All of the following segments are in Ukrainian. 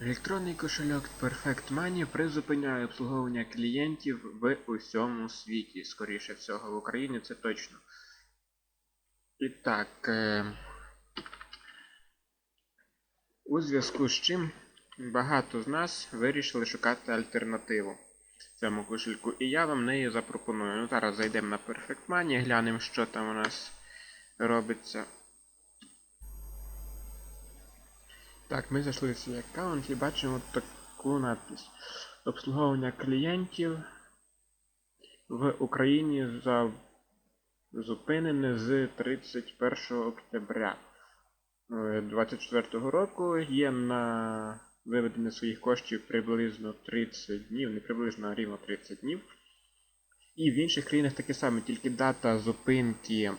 Електронний кошельок Perfect Money призупиняє обслуговування клієнтів в усьому світі. Скоріше всього, в Україні це точно. І так. Е... У зв'язку з чим багато з нас вирішили шукати альтернативу цьому кошельку. І я вам неї запропоную. Ну, зараз зайдемо на Perfect Money, глянемо, що там у нас робиться. Так, ми зайшли в свій аккаунт і бачимо таку надпись. Обслуговування клієнтів в Україні за... зупинене з 31 октября 2024 року. Є на виведення своїх коштів приблизно 30 днів, не приблизно а рівно 30 днів. І в інших країнах таке саме, тільки дата зупинки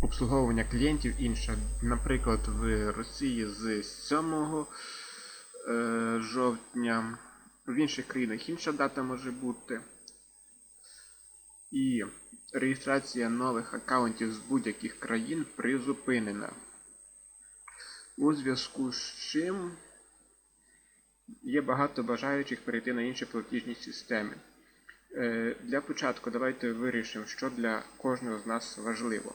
обслуговування клієнтів інша. Наприклад, в Росії з 7 е, жовтня, в інших країнах інша дата може бути. І реєстрація нових аккаунтів з будь-яких країн призупинена. У зв'язку з чим є багато бажаючих перейти на інші платіжні системи. Е, Для початку давайте вирішимо, що для кожного з нас важливо.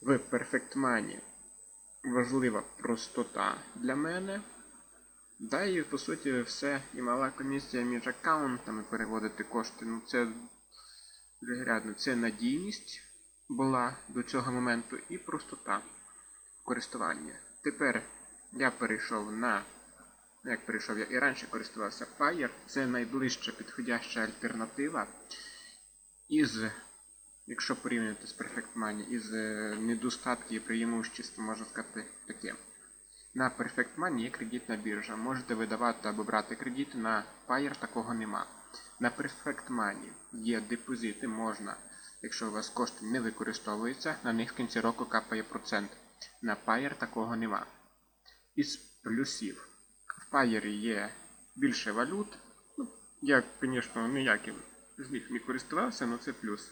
В Perfect Money важлива простота для мене. Да, і по суті все і мала комісія між аккаунтами переводити кошти. Ну це другорядно, це надійність була до цього моменту і простота користування. Тепер я перейшов на. ну, Як перейшов, я і раніше користувався Payer. Це найближча підходяща альтернатива із якщо порівнювати з Perfect Money із е, недостатків і преимуществ, можна сказати таке. На Perfect Money є кредитна біржа. Можете видавати або брати кредити, на Payer такого нема. На Perfect Money є депозити, можна, якщо у вас кошти не використовуються, на них в кінці року капає процент. На Payer такого нема. Із плюсів. В Payer є більше валют. Ну, я, звісно, ніяким з них не користувався, але це плюс.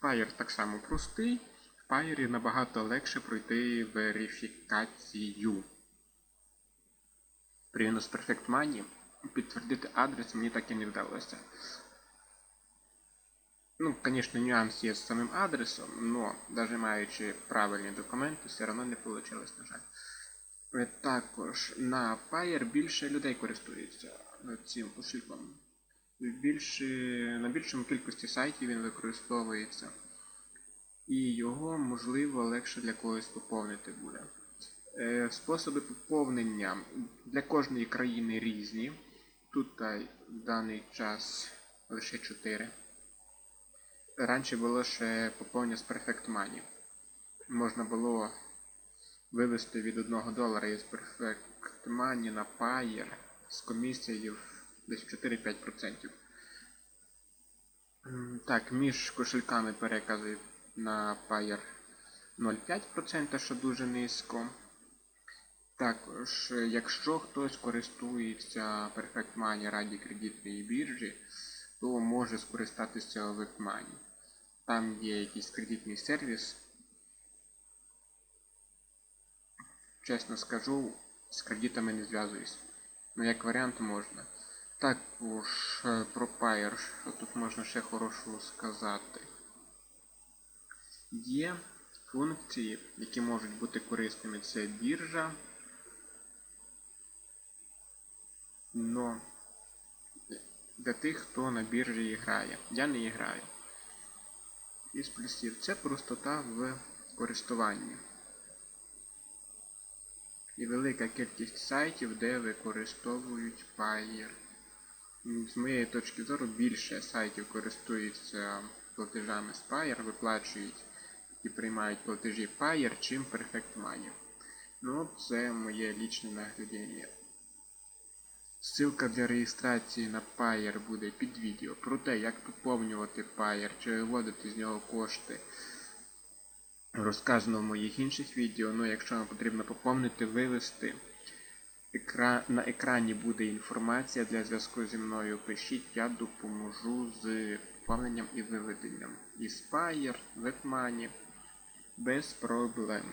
Payer так само простий. В Payer набагато легше пройти верифікацію. Порівняно з Perfect Money підтвердити адрес мені так і не вдалося. Ну, звісно, нюанс є з самим адресом, але навіть маючи правильні документи, все одно не вийшло, на жаль. Е, Також на Payer більше людей користуються е, цим кошельком більше, на більшому кількості сайтів він використовується. І його, можливо, легше для когось поповнити буде. Е, Способи поповнення для кожної країни різні. Тут в даний час лише 4. Раніше було ще поповнення з Perfect Money. Можна було вивести від 1 долара із Perfect Money на Payer з комісією десь 4-5%. Так, між кошельками перекази на Payer 0,5%, що дуже низько. Також, якщо хтось користується Perfect Money раді кредитної біржі, то може скористатися WebMoney. Там є якийсь кредитний сервіс. Чесно скажу, з кредитами не зв'язуюсь. Ну, як варіант можна. Також е, про Payer, що тут можна ще хорошого сказати. Є функції, які можуть бути корисними. Це біржа. Но для тих, хто на біржі грає. Я не граю. Із плюсів це простота в користуванні. І велика кількість сайтів, де використовують Payer. З моєї точки зору більше сайтів користуються платежами з Payer, виплачують і приймають платежі Payer, чим Perfect Money. Ну, це моє лічне наглядіння. Ссылка для реєстрації на Payer буде під відео. Про те, як поповнювати Payer чи виводити з нього кошти. Розказано в моїх інших відео, ну якщо вам потрібно поповнити, вивести. Екра... На екрані буде інформація для зв'язку зі мною. Пишіть, я допоможу з поповненням і виведенням. І Spire, WebMoney без проблем.